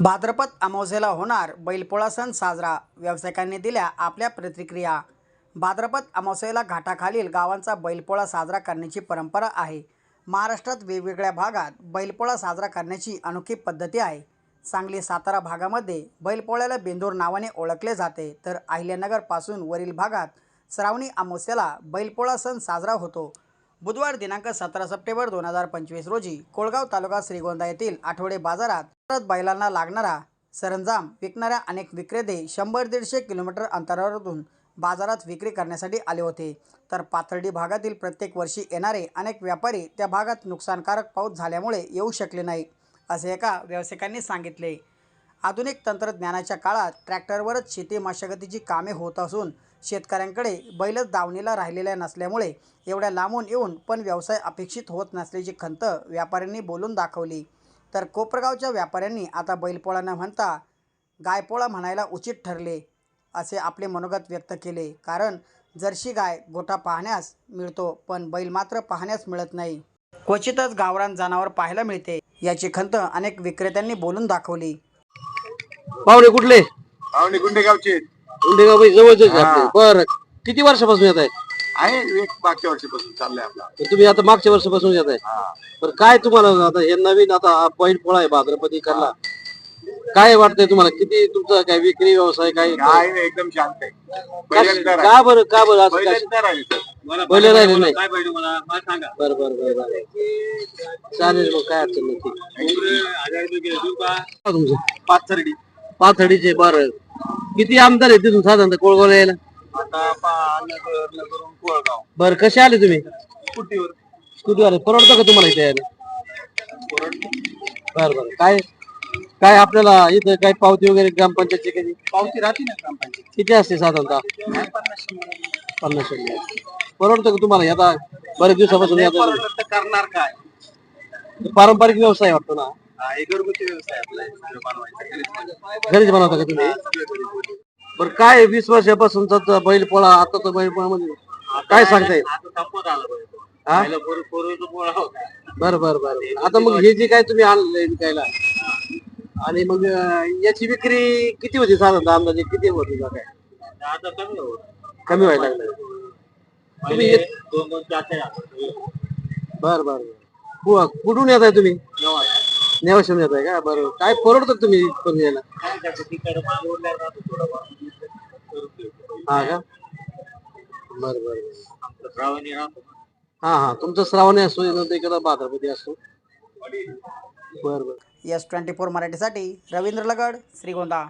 भाद्रपद अमावस्येला होणार बैलपोळा सण साजरा. व्यावसायिकांनी दिल्या आपल्या प्रतिक्रिया. भाद्रपद अमावस्येला घाटाखालील गावांचा बैलपोळा साजरा करण्याची परंपरा आहे. महाराष्ट्रात वेगवेगळ्या भागात बैलपोळा साजरा करण्याची अनोखी पद्धती आहे. सांगली सातारा भागामध्ये बैलपोळ्याला बेंदूर नावाने ओळखले जाते. तर अहिल्यानगरपासून वरील भागात श्रावणी अमावस्येला बैलपोळा सण साजरा होतो. बुधवार दिनांक सतरा सप्टेंबर दोन हजार पंचवीस रोजी कोळगाव तालुका श्रीगोंदा येथील आठवडे बाजारात परत बैलांना लागणारा सरंजाम विकणाऱ्या अनेक विक्रेते शंभर दीडशे किलोमीटर अंतरावरून बाजारात विक्री करण्यासाठी आले होते. तर पाथर्डी भागातील प्रत्येक वर्षी येणारे अनेक व्यापारी त्या भागात नुकसानकारक पाऊस झाल्यामुळे येऊ शकले नाही असे एका व्यावसायिकांनी सांगितले. आधुनिक तंत्रज्ञानाच्या काळात ट्रॅक्टरवरच शेती मशागतीची कामे होत असून शेतकऱ्यांकडे बैलच दावणीला राहिलेल्या नसल्यामुळे एवढ्या लांबून येऊन पण व्यवसाय अपेक्षित होत नसल्याची खंत व्यापाऱ्यांनी बोलून दाखवली. तर कोपरगावच्या व्यापाऱ्यांनी आता बैलपोळा न म्हणता गायपोळा म्हणायला उचित ठरले असे आपले मनोगत व्यक्त केले. कारण जर्शी गाय गोठा पाहण्यास मिळतो पण बैल मात्र पाहण्यास मिळत नाही. क्वचितच गावरान जनावर पाहायला मिळते याची खंत अनेक विक्रेत्यांनी बोलून दाखवली. पाहुणे कुठले? पाहुणे गुंडेगावचे. उंडेगाव बाई जवळच हा. आपले. बर. किती वर्षापासून येत आहे? आहे एक मागच्या वर्षीपासून चाललंय आपला. तुम्ही आता मागच्या वर्षापासून येत आहे. पण काय तुम्हाला आता हे नवीन आता बैल पोळा आहे भाद्रपदी करला काय वाटतंय तुम्हाला? किती तुमचा काय विक्री व्यवसाय काय काय नाही, एकदम शांत आहे. का पहिल्यांदा राहिलं. का बरं का बरं? असं काय पहिल्यांदा राहिलं सर. बैल राहिले नाही. काय पाहिजे मला मला सांगा. बरं बरं बरं बरं. चालेल मग काय अडचण नाही. ठीक. हजार रुपये गेले देऊ का का तुमचं? पाच सरडी पाथडीचे बरं. किती आमदार आहे तिथून साधारणतः कोळगावला यायला आता नगरून कोळगाव. बरं कसे आले तुम्ही? कुटीवर स्कूटीवर. परवडतं का तुम्हाला इथे यायला? बरं बरं. काय काय आपल्याला इथं काय पावती वगैरे ग्रामपंचायतची कधी पावती राहते ना ग्रामपंचायत किती असते साधारणतः? पन्नास शंभर. पन्नास शंभर. परवडतं का तुम्हाला? आता बरेच दिवसापासून नाही येतं परवडलं तर करणार काय? पारंपरिक व्यवसाय वाटतो ना? हा, हे घरगुती व्यवसाय आपला बनवायचा घरीच बनवता. का तुम्ही. बरं काय वीस वर्षापासूनचा बैल पोळा आता तर बैल पोळा मध्ये काय सांगता येईल. हा? बरं बरं बरं. आता मग हे जे काय तुम्ही आणलंय विकायला आणि मग अं, याची विक्री किती होती साधारणतः अंदाजे किती होती का काय आता कमी व्हायला लागलं तुम्ही येत-. बरं बरं बरं कु- कुठून येत आहे तुम्ही नवा. येत आहे का? बरं. काय परवडतं तुम्ही इथपर्यंत यायला हा का? बरं बरं बरं. श्रावणी हा हा. तुमचं श्रावणी असो नंतर इकडं भाद्रपदी असो. बर बर. एस ट्वेंटी फोर मराठीसाठी रवींद्र लगड श्रीगोंदा.